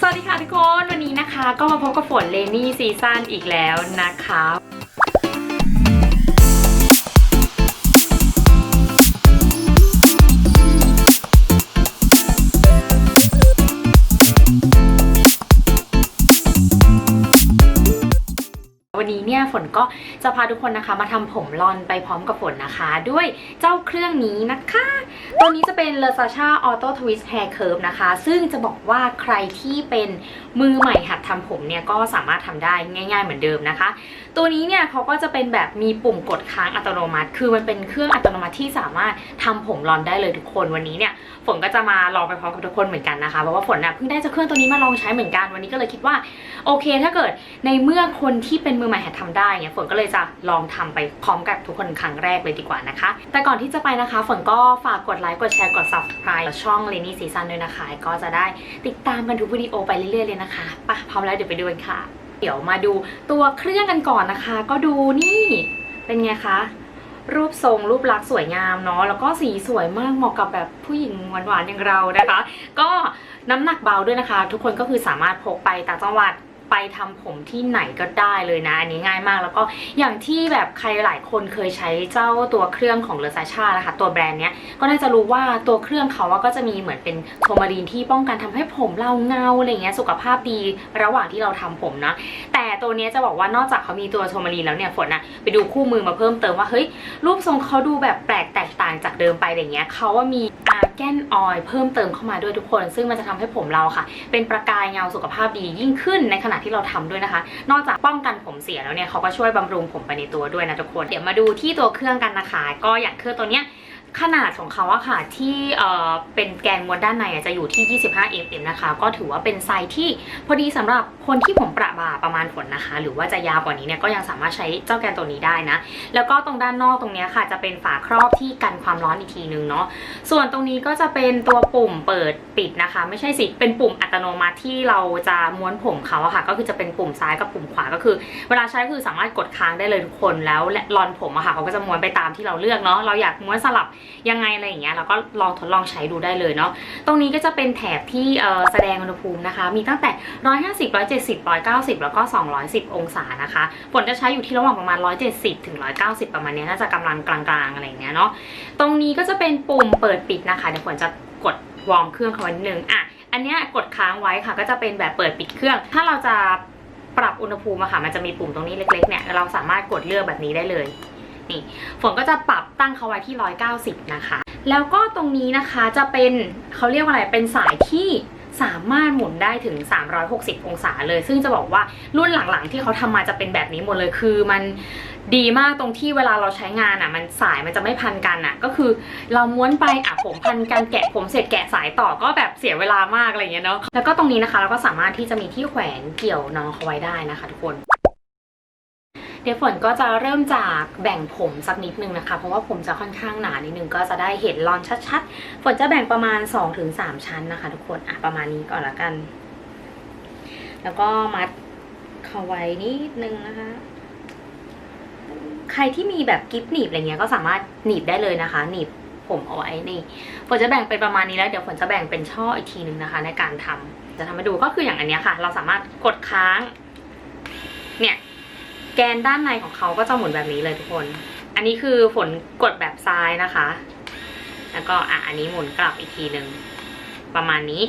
สวัสดีค่ะทุกคนวันนี้นะคะ ก็มาพบกับฝนเลนี่ซีซั่นอีกแล้วนะคะวันนี้เนี่ยฝนก็ จะพาทุกคนนะคะ มาทำผมลอนไปพร้อมกับฝนนะคะ ด้วยเจ้าเครื่องนี้นะคะ ตัวนี้จะเป็น l e s a c h a Auto Twist Hair Curve นะคะ ซึ่งจะบอกว่าใครที่เป็นมือใหม่หัดทำผมเนี่ย ก็สามารถทำได้ง่าย ๆ เหมือนเดิมนะคะ ตัวนี้เนี่ยเขาก็จะเป็นแบบมีปุ่มกดค้างอัตโนมัติ คือมันเป็นเครื่องอัตโนมัติที่สามารถทำผมลอนได้เลยทุกคนวันนี้เนี่ยฝนก็จะมาลองไปพร้อมกับทุกคนเหมือนกันนะคะเพราะว่าฝนน่ะเพิ่งได้เจ้าเครื่องตัวนี้มาลองใช้เหมือนกันวันนี้ก็เลยคิดว่าโอเค ถ้าเกิดในเมื่อคนที่เป็นมือใหม่หัดทำได้เนี่ยฝนก็เลยจะลองทำไปพร้อมกับทุกคนครั้งแรกเลยดีกว่านะคะ แต่ก่อนที่จะไปนะคะฝนก็ฝากกดไลค์กดแชร์กด subscribe ช่อง Lenny Season ด้วยนะคะ ก็จะได้ติดตามกันทุกวิดีโอไปเรื่อยๆเลยนะคะปะพร้อมแล้วเดี๋ยวไปดูกันค่ะ เดี๋ยวมาดูตัวเครื่องกันก่อนนะคะ ก็ดูนี่เป็นไงคะรูปทรงรูปลักษณ์สวยงามเนาะแล้วก็สีสวยมากเหมาะกับแบบผู้หญิงหวานๆอย่างเรานะคะ ก็น้ำหนักเบาด้วยนะคะ ทุกคนก็คือสามารถพกไปต่างจังหวัด ไปทำผมที่ไหนก็ได้เลยนะ อันนี้ง่ายมากแล้วก็อย่างที่แบบใครหลายคนเคยใช้เจ้าตัวเครื่องของเลอซาชานะคะ ตัวแบรนด์เนี้ยก็น่าจะรู้ว่าตัวเครื่องเขาก็จะมีเหมือนเป็นโทมารีนที่ป้องกันทำให้ผมเราเงาอะไรเงี้ยสุขภาพดีระหว่างที่เราทำผมนะ แต่ตัวเนี้ยจะบอกว่านอกจากเขามีตัวโทมารีนแล้วเนี่ยฝนอะไปดูคู่มือมาเพิ่มเติมว่าเฮ้ยรูปทรงเขาดูแบบแปลกแตกต่างจากเดิมไปอะไรเงี้ยเขาว่ามีอาร์แกนออยเพิ่มเติมเข้ามาด้วยทุกคน ซึ่งมันจะทำให้ผมเราค่ะ เป็นประกายเงาสุขภาพดียิ่งขึ้นในขณะที่เราทำด้วยนะคะ นอกจากป้องกันผมเสียแล้วเนี่ยเขาก็ช่วยบำรุงผมไปในตัวด้วยนะทุกคน เดี๋ยวมาดูที่ตัวเครื่องกันนะคะ ก็อย่างเครื่องตัวเนี้ย ขนาดของเขาอะค่ะที่เป็นแกนม้วนด้านในจะอยู่ที่ 25 mm นะคะ ก็ถือว่าเป็นไซส์ที่พอดีสำหรับคนที่ผมประบ่าประมาณฝนนะคะ หรือว่าจะยาวกว่านี้เนี่ยก็ยังสามารถใช้เจ้าแกนตัวนี้ได้นะ แล้วก็ตรงด้านนอกตรงนี้ค่ะ จะเป็นฝาครอบที่กันความร้อนอีกทีนึงเนาะส่วนตรงนี้ก็จะเป็นตัวปุ่มเปิดปิดนะคะ ไม่ใช่สิเป็นปุ่มอัตโนมัติที่เราจะม้วนผมเขาอะค่ะ ก็คือจะเป็นปุ่มซ้ายกับปุ่มขวาก็คือ เวลาใช้คือสามารถกดค้างได้เลยทุกคนแล้วและรอนผมอะค่ะเขาก็จะม้วนไปตามที่เราเลือกเนาะเราอยากม้วนสลับยังไงอะไรอย่างเงี้ยเราก็ลองทดลองใช้ดูได้เลยเนาะตรงนี้ก็จะเป็นแถบที่แสดงอุณหภูมินะคะ มีตั้งแต่ 150 170 190 แล้วก็ 210 องศานะคะฝนจะใช้อยู่ที่ระหว่างประมาณ 170 ถึง 190 ประมาณนี้น่าจะกำลังกลางๆอะไรอย่างเงี้ยเนาะตรงนี้ก็จะเป็นปุ่มเปิดปิดนะคะเดี๋ยวฝนจะกดวอร์มเครื่องเขาไว้นิดนึงอะอันเนี้ยกดค้างไว้ค่ะ ก็จะเป็นแบบเปิดปิดเครื่อง ถ้าเราจะปรับอุณหภูมิอะค่ะ มันจะมีปุ่มตรงนี้เล็กๆเนี่ย เราสามารถกดเลือกแบบนี้ได้เลย นี่ฝนก็จะปรับตั้งเขาไว้ที่ 190 นะคะ แล้วก็ตรงนี้นะคะจะเป็นเขาเรียกว่าอะไรเป็นสายที่สามารถหมุนได้ถึง 360 องศาเลย ซึ่งจะบอกว่ารุ่นหลังๆ ที่เขาทำมาจะเป็นแบบนี้หมดเลย คือมันดีมากตรงที่เวลาเราใช้งานอะ มันสายมันจะไม่พันกันอะ ก็คือเราม้วนไปอะผมพันกันแกะผมเสร็จแกะสายต่อก็แบบเสียเวลามากอะไรเงี้ยเนาะ แล้วก็ตรงนี้นะคะเราก็สามารถที่จะมีที่แขวนเกี่ยวน้องเขาไว้ได้นะคะทุกคน เดี๋ยวฝนก็จะเริ่มจากแบ่งผมสักนิดนึงนะคะ เพราะว่าผมจะค่อนข้างหนานิดนึงก็จะได้เห็นรอนชัดๆ ฝนจะแบ่งประมาณ 2-3 ชั้นนะคะ ทุกคนอะประมาณนี้ก่อนละกัน แล้วก็มัดเขาไว้นิดนึงนะคะ ใครที่มีแบบกิฟหนีบอะไรเงี้ยก็สามารถหนีบได้เลยนะคะ หนีบผมเอาไว้นี่ฝนจะแบ่งเป็นประมาณนี้แล้วเดี๋ยวฝนจะแบ่งเป็นช่ออีกทีหนึ่งนะคะ ในการทำจะทำให้ดูก็คืออย่างอันเนี้ยค่ะ เราสามารถกดค้าง เนี่ย แกนด้านในของเขาก็จะหมุนแบบนี้เลยทุกคน อันนี้คือฝนกดแบบซ้ายนะคะ แล้วก็อะอันนี้หมุนกลับอีกทีหนึ่งประมาณนี้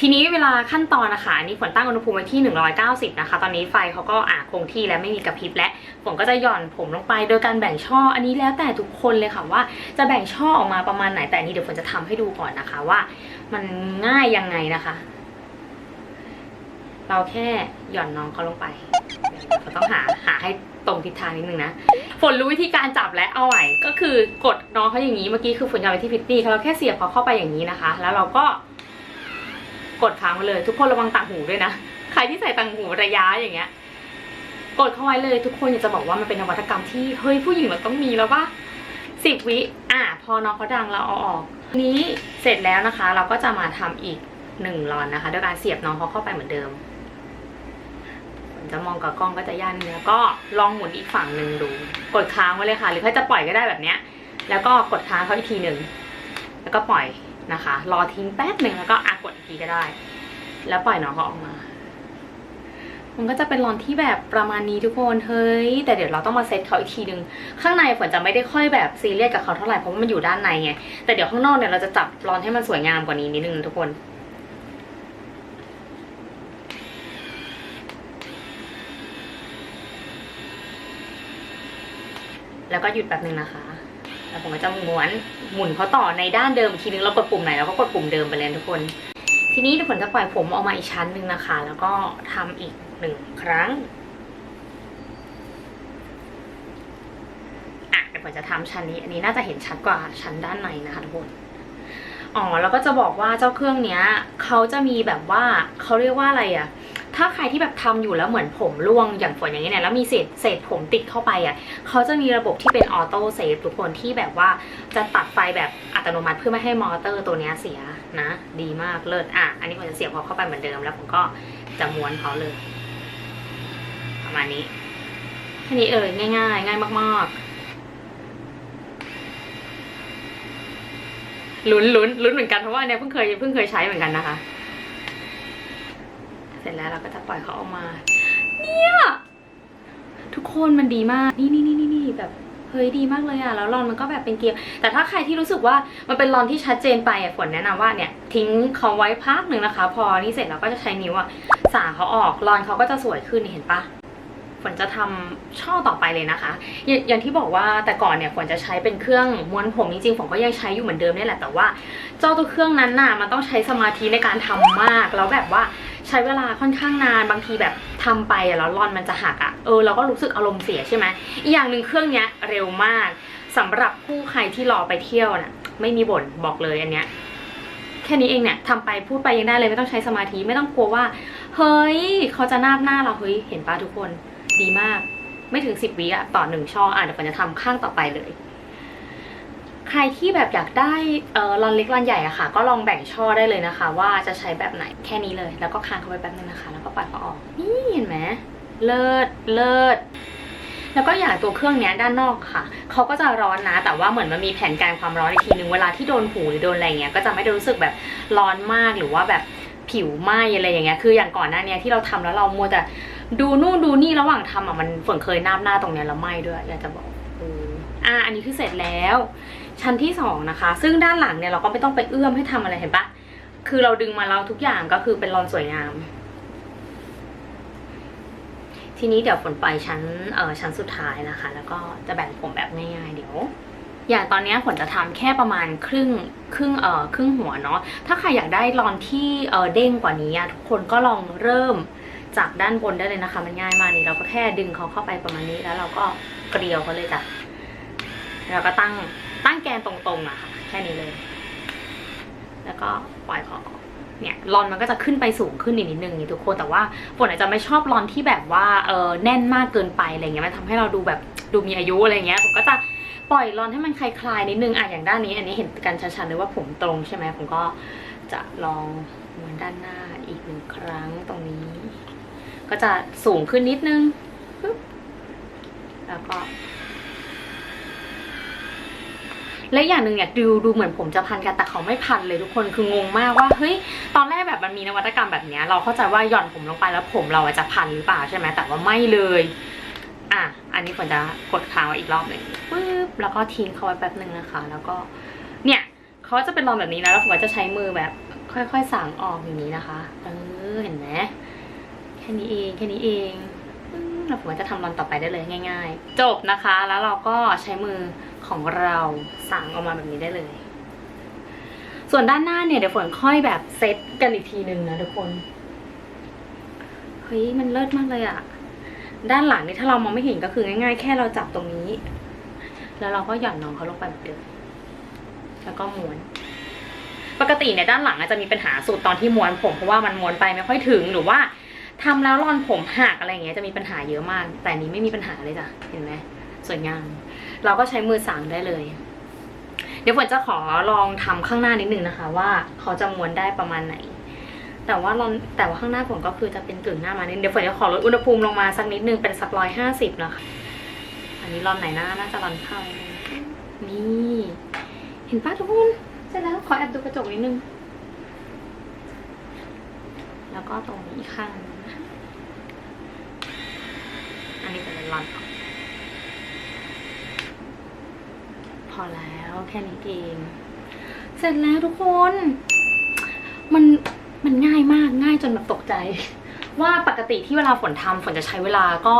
ทีนี้เวลาขั้นตอนนะคะอันนี้ฝนตั้งอุณหภูมิไว้ที่ 190 นะคะ ตอนนี้ไฟเขาก็อะคงที่แล้วไม่มีกระพริบและฝนก็จะหย่อนผมลงไป โดยการแบ่งช่อ อันนี้แล้วแต่ทุกคนเลยค่ะว่าจะแบ่งช่อออกมาประมาณไหน แต่อันนี้เดี๋ยวฝนจะทำให้ดูก่อนนะคะว่า มันง่ายยังไงนะคะ เราแค่หย่อนน้องเขาลงไปเราต้องหาหาให้ตรงทิศทางนิดนึงนะฝนรู้วิธีการจับและเอาไหวก็คือกดน้องเขาอย่างนี้เมื่อกี้คือฝนจะเอาไปที่พิตตี้เราแค่เสียบเขาเข้าไปอย่างนี้นะคะ แล้วเราก็กดค้างไว้เลย ทุกคนระวังต่างหูด้วยนะใครที่ใส่ต่างหูระยะอย่างเงี้ยกดเข้าไว้เลย ทุกคนอยากจะบอกว่ามันเป็นนวัตกรรมที่เฮ้ยผู้หญิงมันต้องมีแล้วปะสิบวิอะพอน้องเขาดังเราเอาออก นี้เสร็จแล้วนะคะ เราก็จะมาทำอีกหนึ่งรอนนะคะด้วยการเสียบน้องเขาเข้าไปเหมือนเดิม จะมองกับกล้องก็จะย่านดนึงแล้วก็ลองหมุนอีกฝั่งหนึ่งดู กดค้างไว้เลยค่ะ หรือถ้าจะปล่อยก็ได้แบบเนี้ย แล้วก็กดค้างเขาอีกทีหนึ่งแล้วก็ปล่อยนะคะ รอทิ้งแป๊บหนึ่งแล้วก็อะกดอีกทีก็ได้ แล้วปล่อยน้องเขาออกมา มันก็จะเป็นรอนที่แบบประมาณนี้ทุกคนเฮ้ยแต่เดี๋ยวเราต้องมาเซตเขาอีกทีนึงข้างในฝนจะไม่ได้ค่อยแบบซีเรียสกับเขาเท่าไหร่เพราะว่ามันอยู่ด้านในไงแต่เดี๋ยวข้างนอกเนี่ยเราจะจับรอนให้มันสวยงามกว่านี้นิดนึงทุกคน แล้วก็หยุดแป๊บนึงนะคะ แล้วผมก็จะม้วนหมุนเขาต่อในด้านเดิมทีนึงเรากดปุ่มไหนเราก็กดปุ่มเดิมไปเลยทุกคน ทีนี้เดี๋ยวฝนจะปล่อยผมออกมาอีกชั้นหนึ่งนะคะ แล้วก็ทำอีกหนึ่งครั้งอะเดี๋ยวฝนจะทำชั้นนี้ อันนี้น่าจะเห็นชัดกว่าชั้นด้านในนะคะทุกคนอ๋อแล้วก็จะบอกว่าเจ้าเครื่องเนี้ยเขาจะมีแบบว่าเขาเรียกว่าอะไรอะ ถ้าใครที่แบบทำอยู่แล้วเหมือนผมร่วงอย่างฝนอย่างนี้เนี่ยแล้วมีเศษเศษผมติดเข้าไปอะเขาจะมีระบบที่เป็นออโต้เซฟทุกคนที่แบบว่าจะตัดไฟแบบอัตโนมัติเพื่อไม่ให้มอเตอร์ตัวเนี้ยเสียนะ ดีมากเลิศอะอันนี้ผมจะเสียบเขาเข้าไปเหมือนเดิม แล้วผมก็จะม้วนเขาเลย ประมาณนี้แค่นี้เอ่ยง่ายๆ ง่ายมากๆลุ้นลุ้นลุ้นเหมือนกันเพราะว่าเนี่ยเพิ่งเคยเพิ่งเคยใช้เหมือนกันนะคะ เสร็จแล้วเราก็จะปล่อยเขาออกมา เนี่ย ทุกคนมันดีมาก นี่นี่นี่นี่นี่แบบเฮ้ยดีมากเลยอะแล้วรอนมันก็แบบเป็นเกลียว แต่ถ้าใครที่รู้สึกว่ามันเป็นรอนที่ชัดเจนไปอะฝนแนะนำว่าเนี่ยทิ้งเขาไว้พักหนึ่งนะคะ พอนี่เสร็จเราก็จะใช้นิ้วอะสาเขาออกรอนเขาก็จะสวยขึ้นเห็นปะฝนจะทำช่อต่อไปเลยนะคะอย,อย่างที่บอกว่าแต่ก่อนเนี่ยฝนจะใช้เป็นเครื่องม้วนผมจริงๆฝนก็ยังใช้อยู่เหมือนเดิมนี่แหละแต่ว่า เจ้าตัวเครื่องนั้นน่ะมันต้องใช้สมาธิในการทำมากแล้วแบบว่า ใช้เวลาค่อนข้างนานบางทีแบบทำไปแล้วรอนมันจะหักอะเออเราก็รู้สึกอารมณ์เสียใช่ไหมอีกอย่างหนึ่งเครื่องเนี้ยเร็วมากสำหรับผู้ใครที่รอไปเที่ยวน่ะไม่มีบ่นบอกเลยอันเนี้ยแค่นี้เองเนี่ยทำไปพูดไปยังได้เลยไม่ต้องใช้สมาธิไม่ต้องกลัวว่าเฮ้ยเขาจะนาบหน้าเราเฮ้ยเห็นปะทุกคนดีมาก ไม่ถึงสิบวิอะต่อหนึ่งช่ออะเดี๋ยวฝนจะทำข้างต่อไปเลย ใครที่แบบอยากได้เออรอนเล็กรอนใหญ่อะค่ะ ก็ลองแบ่งช่อได้เลยนะคะ ว่าจะใช้แบบไหนแค่นี้เลย แล้วก็ค้างเขาไว้แป๊บนึงนะคะ แล้วก็ปล่อยเขาออก นี่เห็นไหมเลิศเลิศแล้วก็อย่างตัวเครื่องเนี้ยด้านนอกค่ะ เขาก็จะร้อนนะ แต่ว่าเหมือนมันมีแผนการความร้อนอีกทีนึง เวลาที่โดนหูหรือโดนอะไรเงี้ย ก็จะไม่ได้รู้สึกแบบร้อนมากหรือว่าแบบผิวไหม้อะไรอย่างเงี้ย คืออย่างก่อนหน้านี้ที่เราทำแล้วเรามัวแต่ดูนู่นดูนี่ระหว่างทำอะมันฝนเคยน้ำหน้าตรงเนี้ยแล้วไหม้ด้วย อยากจะบอกอออะอันนี้คือเสร็จแล้ว ชั้นที่สองนะคะ ซึ่งด้านหลังเนี่ยเราก็ไม่ต้องไปเอื้อมให้ทำอะไรเห็นปะคือเราดึงมาแล้วทุกอย่างก็คือเป็นรอนสวยงาม ทีนี้เดี๋ยวฝนไปชั้นเออชั้นสุดท้ายนะคะ แล้วก็จะแบ่งผมแบบง่ายๆเดี๋ยวอย่างตอนนี้ฝนจะทำแค่ประมาณครึ่งครึ่งเอ่อครึ่งหัวเนาะถ้าใครอยากได้รอนที่เออเด้งกว่านี้ทุกคนก็ลองเริ่มจากด้านบนได้เลยนะคะ มันง่ายมากนี่เราก็แค่ดึงเขาเข้าไปประมาณนี้แล้วเราก็เกลียวเขาเลยจ้ะแล้วก็ตั้ง ตั้งแกนตรงๆอะค่ะแค่นี้เลย แล้วก็ปล่อยเขาออกเนี่ยรอนมันก็จะขึ้นไปสูงขึ้นอีกนิดนึงนี่ทุกคนแต่ว่าฝนอาจจะไม่ชอบรอนที่แบบว่าเออแน่นมากเกินไปอะไรเงี้ยมันทำให้เราดูแบบดูมีอายุอะไรเงี้ยผมก็จะปล่อยรอนให้มันคลายๆนิดนึงอะอย่างด้านนี้ อันนี้เห็นกันชัดๆเลยว่าผมตรงใช่ไหมผมก็จะลองม้วนด้านหน้าอีกหนึ่งครั้งตรงนี้ ก็จะสูงขึ้นนิดนึงแล้วก็ และอย่างหนึ่งเนี่ยดูดูเหมือนผมจะพันกันแต่เขาไม่พันเลยทุกคนคืองงมากว่าเฮ้ยตอนแรกแบบมันมีนวัตกรรมแบบนี้เราเข้าใจว่าหย่อนผมลงไปแล้วผมเราจะพันหรือเปล่าใช่ไหมแต่ว่าไม่เลยอะอันนี้ผมจะกดค้างไว้อีกรอบหนึ่งปึ๊บแล้วก็ทิ้งเขาไว้แป๊บหนึ่งนะคะ แล้วก็เนี่ยเขาจะเป็นรอนแบบนี้นะแล้วผมจะใช้มือแบบ ค่อยๆสางออกอย่างนี้นะคะเออเห็นไหมแค่นี้เองแค่นี้เองแล้วผมจะทำรอนต่อไปได้เลยง่าย ๆ จบนะคะ แล้วเราก็ใช้มือ ของเราสางออกมาแบบนี้ได้เลย ส่วนด้านหน้าเนี่ยเดี๋ยวฝนค่อยแบบเซตกันอีกทีนึงนะทุกคน เฮ้ยมันเลิศมากเลยอะด้านหลังนี่ถ้าเรามองไม่เห็นก็คือง่าย ๆ แค่เราจับตรงนี้ แล้วเราก็หย่อนน้องเขาลงไปแบบเดิมแล้วก็ม้วน ปกติเนี่ยด้านหลังอาจจะมีปัญหาสุดตอนที่ม้วนผมเพราะว่ามันม้วนไปไม่ค่อยถึงหรือว่าทำแล้วรอนผมหักอะไรอย่างเงี้ยจะมีปัญหาเยอะมาก แต่นี้ไม่มีปัญหาเลยจ้ะเห็นไหมสวยงาม เราก็ใช้มือสางได้เลย เดี๋ยวฝนจะขอลองทำข้างหน้านิดนึงนะคะ ว่าเขาจะม้วนได้ประมาณไหน แต่ว่าลองแต่ว่าข้างหน้าผมก็คือจะเป็นกึ่งหน้ามานิดเดี๋ยวฝนจะขอลดอุณหภูมิลงมาสักนิดนึงเป็นสักร้อยห้าสิบนะคะอันนี้รอนไหนหน้าน่าจะรอนเข้านี่เห็นป้าทุกคนเสร็จแล้วขอแอบดูกระจกนิดนึงแล้วก็ตรงนี้ข้างหนึงนะอันนี้เป็นลอนออก พอแล้วแค่นี้เองเสร็จแล้วทุกคน มันมันง่ายมากง่ายจนแบบตกใจ ว่าปกติที่เวลาฝนทำฝนจะใช้เวลาก็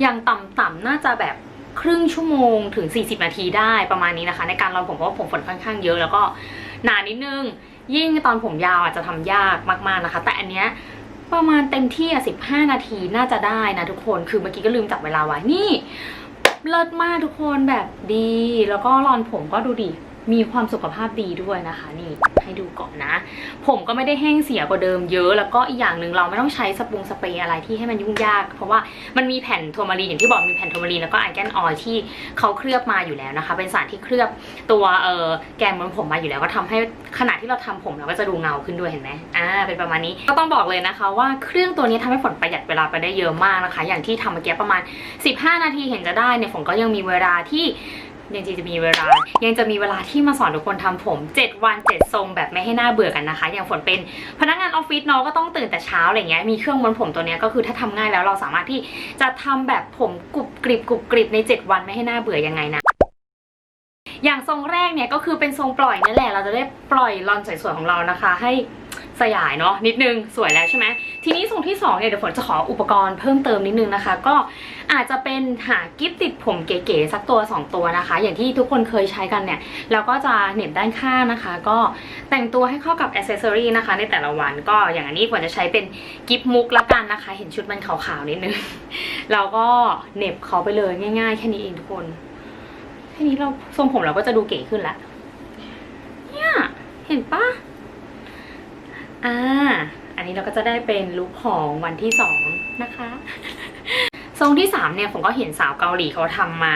อย่างต่ำๆน่าจะแบบครึ่งชั่วโมงถึง 40 นาทีได้ประมาณนี้นะคะ ในการรอนผมเพราะว่าผมฝนค่อนข้างเยอะ แล้วก็หนานิดนึง ยิ่งตอนผมยาวอาจจะทำยากมากๆนะคะ แต่อันเนี้ยประมาณเต็มที่อะ15 นาทีน่าจะได้นะทุกคน คือเมื่อกี้ก็ลืมจับเวลาไว้นี่ เลิศมากทุกคนแบบดี แล้วก็รอนผมก็ดูดิ มีความสุขภาพดีด้วยนะคะ นี่ให้ดูก่อนนะ ผมก็ไม่ได้แห้งเสียกว่าเดิมเยอะ แล้วก็อีกอย่างหนึ่งเราไม่ต้องใช้สปรุงสเปรย์อะไรที่ให้มันยุ่งยาก เพราะว่ามันมีแผ่นโทมารีนอย่างที่บอกมีแผ่นโทมารีนแล้วก็ไอแกนออยที่เขาเคลือบมาอยู่แล้วนะคะ เป็นสารที่เคลือบตัวเอ่อแกนบนผมมาอยู่แล้ว ก็ทำให้ขณะที่เราทำผมเราก็จะดูเงาขึ้นด้วยเห็นไหมอ่าเป็นประมาณนี้ก็ต้องบอกเลยนะคะ ว่าเครื่องตัวนี้ทำให้ฝนประหยัดเวลาไปได้เยอะมากนะคะ อย่างที่ทำเมื่อกี้ประมาณ 15 นาทีเห็นจะได้เนี่ยฝนก็ยังมีเวลาที่ ยังจะมีเวลา ยังจะมีเวลาที่มาสอนทุกคนทำผม 7 วัน 7 ทรงแบบไม่ให้หน้าเบื่อกันนะคะ อย่างฝนเป็นพนักงานออฟฟิศเนาะก็ต้องตื่นแต่เช้าอะไรเงี้ยมีเครื่องม้วนผมตัวนี้ก็คือถ้าทำง่ายแล้วเราสามารถที่จะทำแบบผมกรุบกริบกรุบกริบใน 7 วันไม่ให้หน้าเบื่อยังไงนะอย่างทรงแรกเนี่ยก็คือเป็นทรงปล่อยนี่แหละ เราจะได้ปล่อยรอนสวยๆของเรานะคะ ให้ สยายเนาะนิดนึงสวยแล้วใช่ไหมทีนี้ทรงที่สองเนี่ยเดี๋ยวฝนจะขออุปกรณ์เพิ่มเติมนิดนึงนะคะ ก็อาจจะเป็นหากิฟติดผมเก๋ๆสักตัว 2 ตัวนะคะ อย่างที่ทุกคนเคยใช้กันเนี่ยเราก็จะเหน็บด้านข้างนะคะ ก็แต่งตัวให้เข้ากับอ c เซอรีนะคะ ในแต่ละวันก็อย่างอันนี้ฝนจะใช้เป็นกิฟมุกละกันนะคะ เห็นชุดมันขาวๆนิดนึงเราก็เหน็บเขาไปเลยง่าย ๆ แค่นี้เองทุกคนแค่นี้เราทรงผมเราก็จะดูเก๋ขึ้นละเนี่ยเห็นปะ อ่า อันนี้เราก็จะได้เป็นลุคของวันที่สองนะคะ ทรงที่สามเนี่ยผมก็เห็นสาวเกาหลีเขาทำมา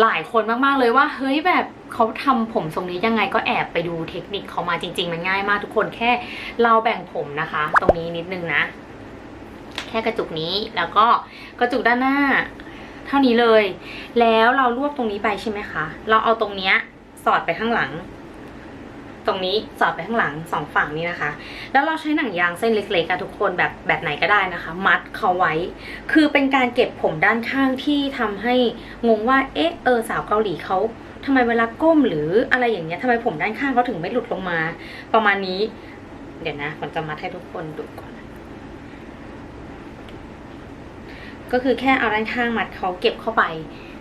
หลายคนมากๆเลยว่า เฮ้ยแบบเขาทำผมทรงนี้ยังไงก็แอบไปดูเทคนิคเขามาจริง ๆ มันง่ายมากทุกคนแค่เราแบ่งผมนะคะ ตรงนี้นิดนึงนะ แค่กระจุกนี้แล้วก็กระจุกด้านหน้า เท่านี้เลย แล้วเรารวบตรงนี้ไปใช่ไหมคะ เราเอาตรงเนี้ยสอดไปข้างหลัง ตรงนี้สอดไปข้างหลังสองฝั่งนี้นะคะ แล้วเราใช้หนังยางเส้นเล็กๆอะทุกคนแบบแบบไหนก็ได้นะคะ มัดเขาไว้ คือเป็นการเก็บผมด้านข้างที่ทำให้งงว่าเอ๊ะเออสาวเกาหลีเขาทำไมเวลาก้มหรืออะไรอย่างเงี้ยทำไมผมด้านข้างเขาถึงไม่หลุดลงมา ประมาณนี้ เดี๋ยวนะผมจะมัดให้ทุกคนดูก่อน ก็คือแค่เอาด้านข้างมัดเขาเก็บเข้าไป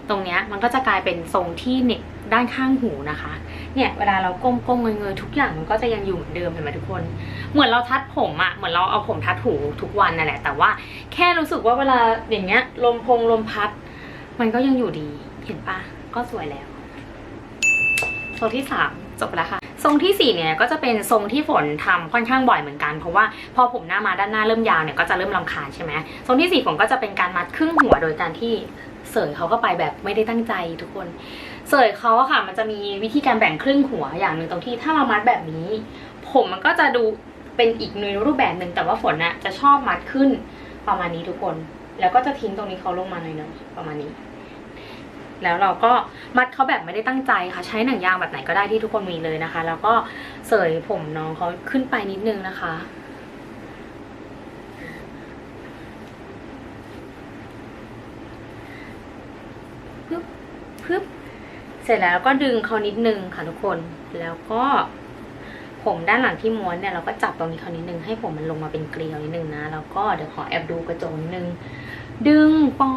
ตรงเนี้ยมันก็จะกลายเป็นทรงที่เน็บด้านข้างหูนะคะ เนี่ยเวลาเราก้มก้มเงยเงยๆทุกอย่างมันก็จะยังอยู่เหมือนเดิมเห็นไหมทุกคน เหมือนเราทัดผมอะเหมือนเราเอาผมทัดหูทุกวันนั่นแหละ แต่ว่าแค่รู้สึกว่าเวลาอย่างเงี้ย ลมพงลมพัด มันก็ยังอยู่ดีเห็นปะก็สวยแล้วทรงที่สามจบแล้วค่ะทรงที่สี่เนี่ยก็จะเป็นทรงที่ฝนทำค่อนข้างบ่อยเหมือนกัน เพราะว่าพอผมหน้ามาด้านหน้าเริ่มยาวเนี่ยก็จะเริ่มลำคาญใช่ไหมทรงที่สี่ผมก็จะเป็นการมัดครึ่งหัวโดยการที่เสยเขาก็ไปแบบไม่ได้ตั้งใจทุกคน เสยเขาอะค่ะ มันจะมีวิธีการแบ่งครึ่งหัวอย่างหนึ่งตรงที่ถ้าเรามัดแบบนี้ ผมมันก็จะดูเป็นอีกในรูปแบบหนึ่งแต่ว่าฝนน่ะจะชอบมัดขึ้นประมาณนี้ทุกคน แล้วก็จะทิ้งตรงนี้เขาลงมาหน่อยๆประมาณนี้ แล้วเราก็มัดเขาแบบไม่ได้ตั้งใจค่ะ ใช้หนังยางแบบไหนก็ได้ที่ทุกคนมีเลยนะคะ แล้วก็เสยผมน้องเขาขึ้นไปนิดนึงนะคะ ปึ๊บปึ๊บ เสร็จแล้วก็ดึงเขานิดนึงค่ะทุกคน แล้วก็ผมด้านหลังที่ม้วนเนี่ยเราก็จับตรงนี้เขานิดนึงให้ผมมันลงมาเป็นเกลียวนิดนึงนะแล้วก็เดี๋ยวขอแอบดูกระจกนิดนึงดึงปอ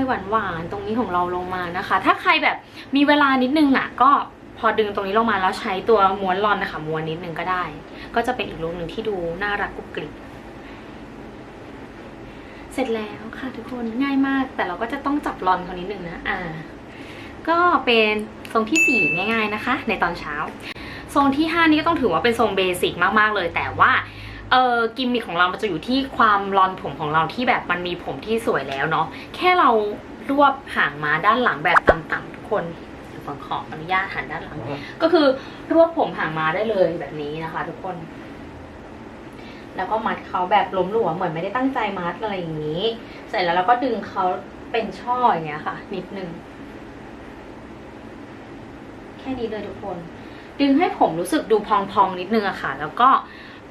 ยหวานหวานตรงนี้ของเราลงมานะคะ ถ้าใครแบบมีเวลานิดนึงอะ ก็พอดึงตรงนี้ลงมาแล้วใช้ตัวม้วนรอนนะคะม้วนนิดนึงก็ได้ ก็จะเป็นอีกลุคหนึ่งที่ดูน่ารักกุบกริบเสร็จแล้วค่ะทุกคนง่ายมาก แต่เราก็จะต้องจับรอนเขานิดนึงนะอ่า ก็เป็นทรงที่ 4 ง่าย ๆนะคะ ในตอนเช้า ทรงที่ 5 นี้ก็ต้องถือว่าเป็นทรงเบสิกมากๆเลย แต่ว่าเออกิมมิคของเรามันจะอยู่ที่ความรอนผมของเราที่แบบมันมีผมที่สวยแล้วเนาะแค่เรารวบหางมาด้านหลังแบบต่ำๆทุกคนเดี๋ยวขอขออนุญาตหันด้านหลัง ก็คือรวบผมหางมาได้เลยแบบนี้นะคะ ทุกคน แล้วก็มัดเขาแบบล้มหลวมเหมือนไม่ได้ตั้งใจมัดอะไรอย่างนี้ เสร็จแล้วเราก็ดึงเขาเป็นช่ออย่างเงี้ยค่ะ นิดนึงแค่นี้เลยทุกคน ดึงให้ผมรู้สึกดูพองๆนิดนึงอะค่ะ แล้วก็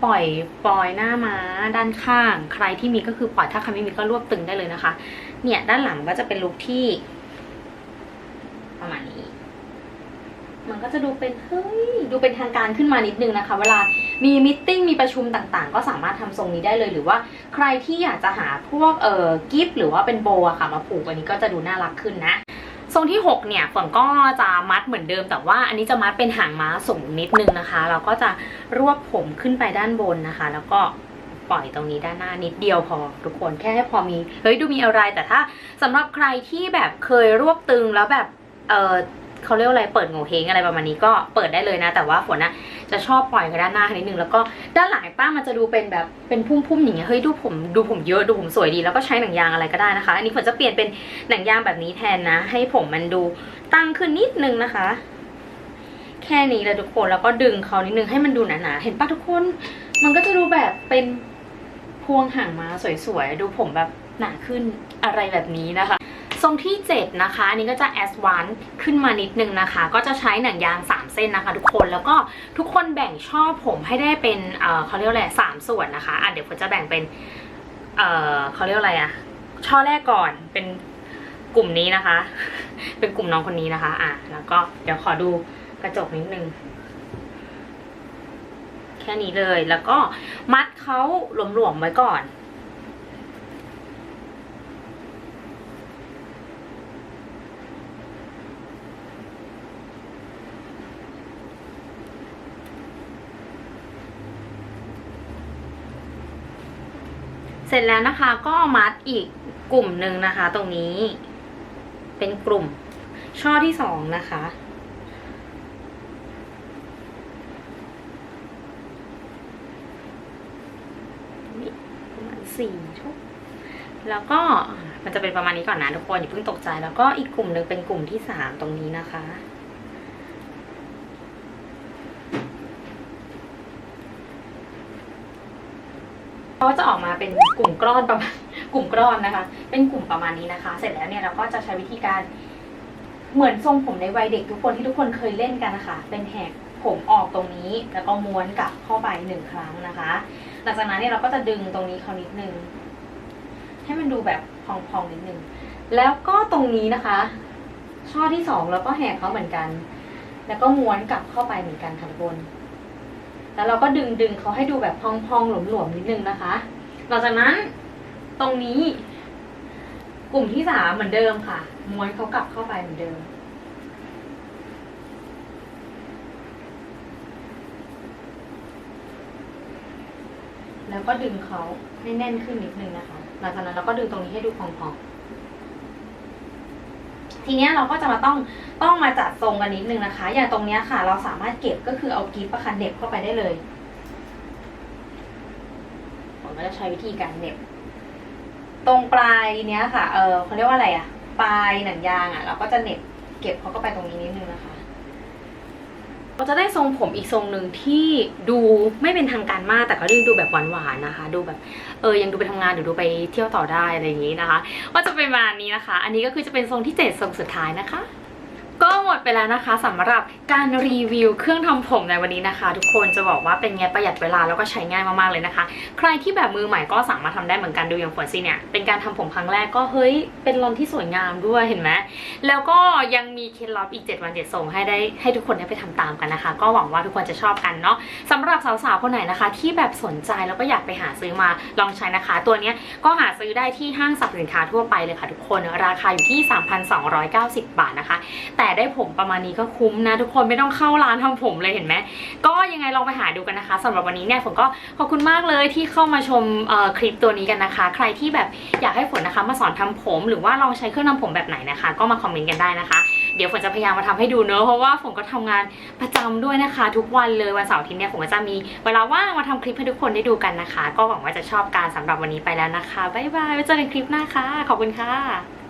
ปล่อยปล่อยหน้าม้าด้านข้าง ใครที่มีก็คือปล่อยถ้าใครไม่มีก็รวบตึงได้เลยนะคะ เนี่ยด้านหลังก็จะเป็นลุคที่ ประมาณนี้ มันก็จะดูเป็นเฮ้ยดูเป็นทางการขึ้นมานิดนึงนะคะ เวลามีมิทติ้งมีประชุมต่างๆ ก็สามารถทำทรงนี้ได้เลยหรือว่า ใครที่อยากจะหาพวกเอ่อกิฟต์หรือว่าเป็นโบอะค่ะมาผูกอันนี้ก็จะดูน่ารักขึ้นนะ ทรงที่ 6 เนี่ยฝนก็จะมัดเหมือนเดิม แต่ว่าอันนี้จะมัดเป็นหางม้าสูงนิดนึงนะคะ เราก็จะรวบผมขึ้นไปด้านบนนะคะ แล้วก็ปล่อยตรงนี้ด้านหน้านิดเดียวพอทุกคนแค่ให้พอมีเฮ้ยดูมีอะไรแต่ถ้าสำหรับใครที่แบบเคยรวบตึงแล้วแบบเออ เขาเรียกอะไรเปิดโงเฮงอะไรประมาณนี้ก็เปิดได้เลยนะ แต่ว่าฝนนะจะชอบปล่อยไปด้านหน้านิดนึงแล้วก็ด้านหลังป้ามันจะดูเป็นแบบเป็นพุ่มๆอย่างเงี้ยเฮ้ยดูผมดูผมเยอะดูผมสวยดี แล้วก็ใช้หนังยางอะไรก็ได้นะคะ อันนี้ฝนจะเปลี่ยนเป็นหนังยางแบบนี้แทนนะ ให้ผมมันดูตั้งขึ้นนิดนึงนะคะ แค่นี้เลยทุกคนแล้วก็ดึงเขานิดนึงให้มันดูหนาๆเห็นปะทุกคน มันก็จะดูแบบเป็นพวงหางม้าสวยๆดูผมแบบหนาขึ้นอะไรแบบนี้นะคะ ทรงที่ 7 นะคะ อันนี้ก็จะแอสวานขึ้นมานิดนึงนะคะ ก็จะใช้หนังยาง 3 เส้นนะคะ ทุกคนแล้วก็ทุกคนแบ่งช่อผมให้ได้เป็นเออเขาเรียกอะไรสามส่วนนะคะอะเดี๋ยวผมจะแบ่งเป็นเออเขาเรียกอะไรอะช่อแรกก่อนเป็นกลุ่มนี้นะคะ เป็นกลุ่มน้องคนนี้นะคะ อะแล้วก็เดี๋ยวขอดูกระจกนิดนึงแค่นี้เลยแล้วก็มัดเขาหลวมๆไว้ก่อน ร็จแล้วนะคะก็มัดอีกกลุ่มหนึ่งนะคะ ตรงนี้ เป็นกลุ่ม ช่อที่สองนะคะประมาณสี่ทุกแล้วก็มันจะเป็นประมาณนี้ก่อนนะทุกคนอย่าเพิ่งตกใจ แล้วก็อีกกลุ่มหนึ่งเป็นกลุ่มที่สามตรงนี้นะคะ ก็จะออกมาเป็นกลุ่มก้อนประมาณกลุ่มก้อนนะคะ เป็นกลุ่มประมาณนี้นะคะ เสร็จแล้วเนี่ยเราก็จะใช้วิธีการเหมือนทรงผมในวัยเด็กทุกคนที่ทุกคนเคยเล่นกันนะคะ เป็นแหกผมออกตรงนี้ แล้วก็ม้วนกลับเข้าไปหนึ่งครั้งนะคะ หลังจากนั้นเนี่ยเราก็จะดึงตรงนี้เขานิดนึง ให้มันดูแบบพองๆนิดนึง แล้วก็ตรงนี้นะคะ ช่อที่สองเราก็แหกเขาเหมือนกัน แล้วก็ม้วนกลับเข้าไปเหมือนกันค่ะทุกคน แล้วเราก็ดึงดึงเขาให้ดูแบบพองๆหลวมๆนิดนึงนะคะหลังจากนั้นตรงนี้ กลุ่มที่สามเหมือนเดิมค่ะ ม้วนเขากลับเข้าไปเหมือนเดิม แล้วก็ดึงเขาให้แน่นขึ้นนิดนึงนะคะ หลังจากนั้นเราก็ดึงตรงนี้ให้ดูพองๆ ทีเนี้ยเราก็จะมาต้องต้องมาจัดทรงกันนิดนึงนะคะ อย่างตรงเนี้ยค่ะ เราสามารถเก็บก็คือเอากีบประคันเน็บเข้าไปได้เลยผมก็จะใช้วิธีการเน็บ ตรงปลายเนี้ยค่ะ เออเขาเรียกว่าอะไรอะปลายหนังยางอะเราก็จะเน็บเก็บเขาก็ไปตรงนี้นิดนึงนะคะ เราจะได้ทรงผมอีกทรงหนึ่งที่ดูไม่เป็นทางการมากแต่ก็ยังดูแบบหวานๆนะคะ ดูแบบเออยังดูไปทำงานหรือดูไปเที่ยวต่อได้อะไรอย่างนี้นะคะ ก็จะเป็นประมาณนี้นะคะ อันนี้ก็คือจะเป็นทรงที่เจ็ดทรงสุดท้ายนะคะ ก็หมดไปแล้วนะคะสำหรับการรีวิวเครื่องทำผมในวันนี้นะคะ ทุกคนจะบอกว่าเป็นไงประหยัดเวลาแล้วก็ใช้ง่ายมากๆเลยนะคะ ใครที่แบบมือใหม่ก็สามารถทำได้เหมือนกันดูอย่างฝนซีเนี่ยเป็นการทำผมครั้งแรกก็เฮ้ยเป็นรอนที่สวยงามด้วยเห็นไหมแล้วก็ยังมีเคล็ดลับอีก 7 วัน7ส่งให้ได้ให้ทุกคนได้ไปทำตามกันนะคะ ก็หวังว่าทุกคนจะชอบกันเนาะสำหรับสาวๆคนไหนนะคะ ที่แบบสนใจแล้วก็อยากไปหาซื้อมาลองใช้นะคะ ตัวนี้ก็หาซื้อได้ที่ห้างสรรพสินค้าทั่วไปเลยค่ะทุกคนราคาอยู่ที่ 3,290 บาทนะคะ แต่ได้ผมประมาณนี้ก็คุ้มนะ ทุกคนไม่ต้องเข้าร้านทำผมเลยเห็นไหมก็ยังไงลองไปหาดูกันนะคะสำหรับวันนี้เนี่ยฝนก็ขอบคุณมากเลยที่เข้ามาชมคลิปตัวนี้กันนะคะ ใครที่แบบอยากให้ฝนนะคะ มาสอนทำผมหรือว่าลองใช้เครื่องทำผมแบบไหนนะคะ ก็มาคอมเมนต์กันได้นะคะ เดี๋ยวฝนจะพยายามมาทำให้ดูเนอะเพราะว่าฝนก็ทำงานประจำด้วยนะคะ ทุกวันเลยวันเสาร์อาทิตย์เนี่ยฝนก็จะมีเวลาว่างมาทำคลิปให้ทุกคนได้ดูกันนะคะ ก็หวังว่าจะชอบการสำหรับวันนี้ไปแล้วนะคะบ๊ายบายไว้เจอกันคลิปหน้าค่ะขอบคุณค่ะ